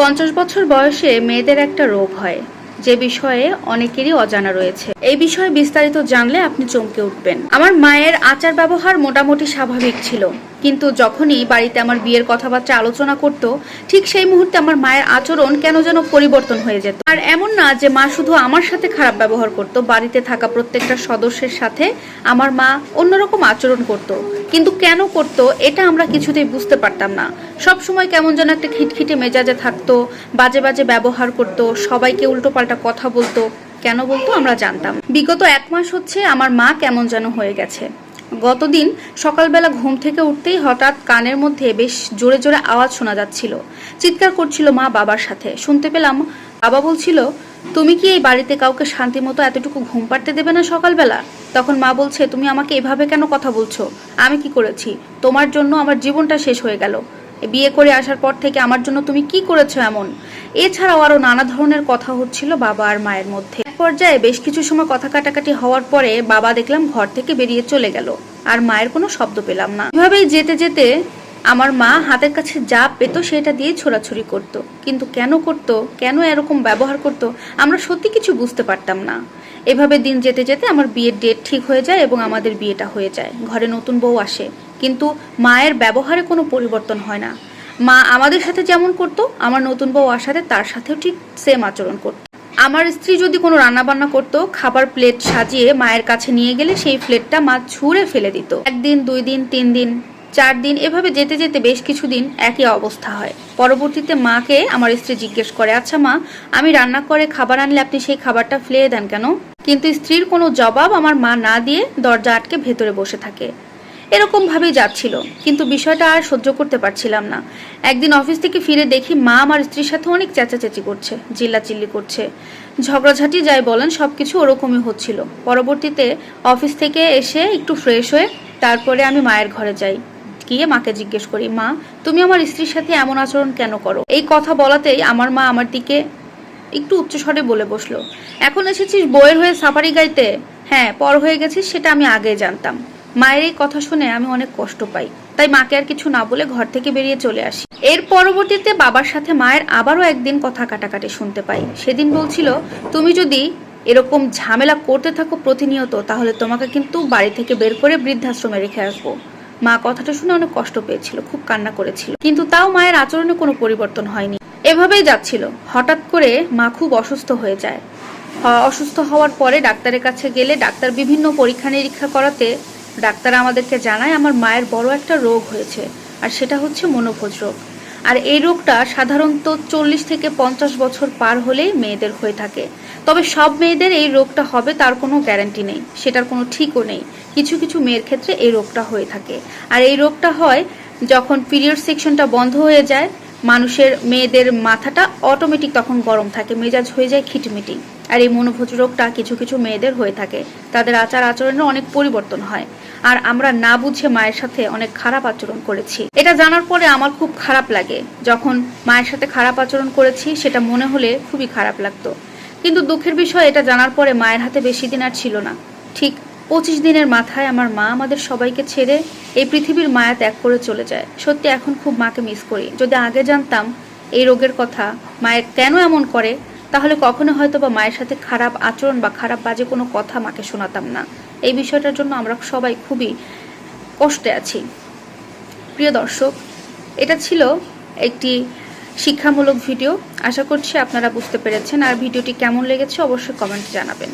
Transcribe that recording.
পঞ্চাশ বছর বয়সে মেয়েদের একটা রোগ হয়। যে বিষয়ে অনেকেরই অজানা রয়েছে। এই বিষয়ে বিস্তারিত জানলে আপনি চমকে উঠবেন। আমার মায়ের আচার ব্যবহার মোটামুটি স্বাভাবিক ছিল। কিন্তু যখনই বাড়িতে আমার বিয়ের কথাবার্তা আলোচনা করত, ঠিক সেই মুহূর্তে আমার মায়ের আচরণ কেন যেন পরিবর্তন হয়ে যেত। আর এমন না যে মা শুধু আমার সাথে খারাপ ব্যবহার করত, বাড়িতে থাকা প্রত্যেকটা সদস্যের সাথে আমার মা অন্যরকম আচরণ করত। কিন্তু কেন করত, এটা আমরা কিছুতেই বুঝতে পারতাম না। সব সময় কেমন যেন একটা খিটখিটে মেজাজে থাকতো, বাজে বাজে ব্যবহার করত, সবাইকে উল্টোপাল্টা কথা বলতো। কেন বলতো আমরা জানতাম। বিগত এক মাস হচ্ছে আমার মা কেমন যেন হয়ে গেছে। গতদিন সকালবেলা ঘুম থেকে উঠতেই হঠাৎ কানের মধ্যে বেশ জোরে জোরে আওয়াজ শোনা যাচ্ছিল। চিৎকার করছিল মা বাবার সাথে। শুনতে পেলাম বাবা বলছিল, তুমি কি এই বাড়িতে কাউকে শান্তি মতো এতটুকু ঘুম পাড়তে দেবে না সকালবেলা? তখন মা বলছে, তুমি আমাকে এভাবে কেন কথা বলছো? আমি কি করেছি? তোমার জন্য আমার জীবনটা শেষ হয়ে গেল। বিয়ে করে আসার পর থেকে আমার জন্য তুমি কি করেছ এমন? এছাড়াও আরও নানা ধরনের কথা হচ্ছিল বাবা আর মায়ের মধ্যে। এক পর্যায়ে বেশ কিছু সময় কথা কাটাকাটি হওয়ার পরে বাবা দেখলাম ঘর থেকে বেরিয়ে চলে গেল। আর মায়ের কোনো শব্দ পেলাম না। এভাবেই যেতে যেতে আমার মা হাতের কাছে যা পেত সেটা দিয়ে ছোড়াছুড়ি করত। কিন্তু কেন করত, কেন এরকম ব্যবহার করত, আমরা সত্যি কিছু বুঝতে পারতাম না। এভাবে দিন যেতে যেতে আমার বিয়ের ডেট ঠিক হয়ে যায় এবং আমাদের বিয়েটা হয়ে যায়। ঘরে নতুন বউ আসে, কিন্তু মায়ের ব্যবহারে কোনো পরিবর্তন হয় না। মা আমাদের সাথে যেমন করতো, আমার নতুন বউ আসাতে তার সাথেও ঠিক সেম আচরণ করতো। আমার স্ত্রী যদি কোনো রান্না বান্না করতো, খাবার প্লেট সাজিয়ে মায়ের কাছে নিয়ে গেলে সেই প্লেটটা মা ছুঁড়ে ফেলে দিত। একদিন, দুই দিন, তিন দিন, চার দিন, এভাবে যেতে যেতে বেশ কিছুদিন একই অবস্থা হয়। পরবর্তীতে মাকে আমার স্ত্রী জিজ্ঞেস করে আচ্ছা মা, আমি রান্না করে খাবার আনলে আপনি সেই খাবারটা ফেলে দেন কেন? কিন্তু স্ত্রীর কোনো জবাব আমার মা না দিয়ে দরজা আটকে ভেতরে বসে থাকে। এরকম ভাবেই যাচ্ছিল। কিন্তু বিষয়টা আর সহ্য করতে পারছিলাম না। একদিন অফিস থেকে ফিরে দেখি মা আমার স্ত্রীর সাথে অনেক চেঁচাচেঁচি করছে, চিল্লাচিল্লি করছে। ঝগড়াঝাটি যাই বলেন, সবকিছু ওরকমই হচ্ছিল। পরবর্তীতে অফিস থেকে এসে একটু ফ্রেশ হয়ে তারপরে আমি মায়ের ঘরে যাই। গিয়ে মাকে জিজ্ঞেস করি, মা, তুমি আমার স্ত্রীর সাথে এমন আচরণ কেন করো? এই কথা বলাতেই আমার মা আমার দিকে একটু উচ্চস্বরে বলে বসল, এখন এসেছিস বইয়ের হয়ে সাফারি গাইতে? হ্যাঁ পর হয়ে গেছিস সেটা আমি আগে জানতাম। মায়ের এই কথা শুনে আমি অনেক কষ্ট পাই। তাই মাকে আর কিছু না বলে ঘর থেকে বেরিয়ে চলে আসি। এর পরবর্তীতে বাবার সাথে মায়ের আবারও একদিন কথা কাটাকাটি শুনতে পাই। সেদিন বলছিল, তুমি যদি এরকম ঝামেলা করতে থাকো প্রতিনিয়ত, তাহলে তোমাকে কিন্তু বাড়ি থেকে বের করে বৃদ্ধাশ্রমে রেখে আসব। মা কথাটা শুনে অনেক কষ্ট পেয়েছিল, খুব কান্না করেছিল। কিন্তু তাও মায়ের আচরণে কোনো পরিবর্তন হয়নি। এভাবেই যাচ্ছিল। হঠাৎ করে মা খুব অসুস্থ হয়ে যায়। অসুস্থ হওয়ার পরে ডাক্তারের কাছে গেলে ডাক্তার বিভিন্ন পরীক্ষা নিরীক্ষা করাতে ডাক্তার আমাদেরকে জানায় আমার মায়ের বড় একটা রোগ হয়েছে, আর সেটা হচ্ছে মনোভোজ রোগ। আর এই রোগটা সাধারণত চল্লিশ থেকে পঞ্চাশ বছর পার হলেই মেয়েদের হয়ে থাকে। তবে সব মেয়েদের এই রোগটা হবে তার কোনো গ্যারান্টি নেই, সেটার কোনো ঠিকও নেই। কিছু কিছু মেয়ের ক্ষেত্রে এই রোগটা হয়ে থাকে। আর এই রোগটা হয় যখন পিরিয়ড সেকশনটা বন্ধ হয়ে যায়, মানুষের মেয়েদের মাথাটা অটোমেটিক তখন গরম থাকে, মেজাজ হয়ে যায় খিটমিটি। আর এই মনোভোজ রোগটা কিছু কিছু মেয়েদের হয়ে থাকে। তাদের আচার আচরণের অনেক পরিবর্তন হয়। আর আমরা না বুঝে মায়ের সাথে অনেক খারাপ আচরণ করেছি। এটা জানার পরে আমার খুব খারাপ লাগে। যখন মায়ের সাথে খারাপ আচরণ করেছি, সেটা মনে হলে খুবই খারাপ লাগতো। কিন্তু দুঃখের বিষয় এটা জানার পরে মায়ের হাতে বেশি দিন আর ছিল না। ঠিক পঁচিশ দিনের মাথায় আমার মা আমাদের সবাইকে ছেড়ে এই পৃথিবীর মায়া ত্যাগ করে চলে যায়। সত্যি এখন খুব মাকে মিস করি। যদি আগে জানতাম এই রোগের কথা, মায়ের কেন এমন করে? তাহলে কখনো হয়তো বা মায়ের সাথে খারাপ আচরণ বা খারাপ বাজে কোনো কথা মাকে শোনাতাম না। এই বিষয়টার জন্য আমরা সবাই খুবই কষ্টে আছি। প্রিয় দর্শক, এটা ছিল একটি শিক্ষামূলক ভিডিও। আশা করছি আপনারা বুঝতে পেরেছেন। আর ভিডিওটি কেমন লেগেছে অবশ্যই কমেন্টে জানাবেন।